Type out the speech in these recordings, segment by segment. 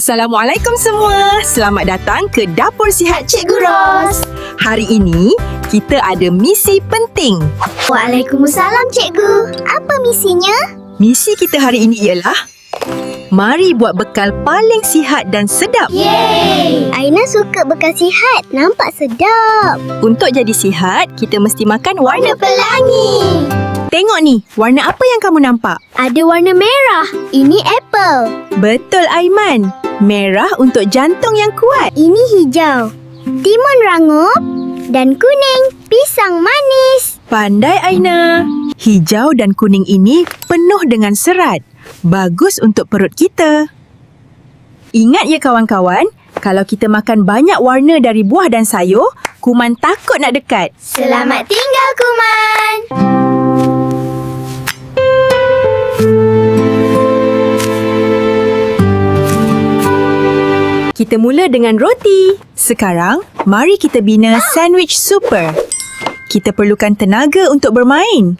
Assalamualaikum semua. Selamat datang ke Dapur Sihat Cikgu Ros. Hari ini kita ada misi penting. Waalaikumsalam, cikgu. Apa misinya? Misi kita hari ini ialah Mari buat bekal paling sihat dan sedap. Yeay! Aina suka bekal sihat. Nampak sedap. Untuk jadi sihat, kita mesti makan warna pelangi. Tengok ni, warna apa yang kamu nampak? Ada warna merah. Ini apple. Betul Aiman. Merah untuk jantung yang kuat. Ini hijau. Timun rangup. Dan kuning. Pisang manis. Pandai Aina. Hijau dan kuning ini penuh dengan serat. Bagus untuk perut kita. Ingat ya kawan-kawan, kalau kita makan banyak warna dari buah dan sayur, kuman takut nak dekat. Selamat tinggal, Kuman. Kita mula dengan roti. Sekarang, mari kita bina sandwich super. Kita perlukan tenaga untuk bermain.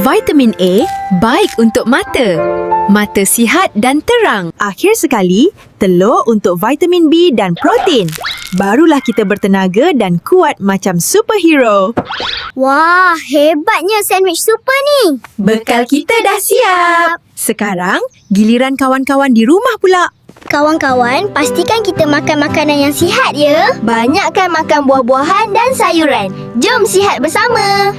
Vitamin A baik untuk mata. Mata sihat dan terang. Akhir sekali, telur untuk vitamin B dan protein. Barulah kita bertenaga dan kuat macam superhero. Wah, hebatnya sandwich super ni. Bekal kita dah siap. Sekarang, giliran kawan-kawan di rumah pula. Kawan-kawan, pastikan kita makan makanan yang sihat ya. Banyakkan makan buah-buahan dan sayuran. Jom sihat bersama.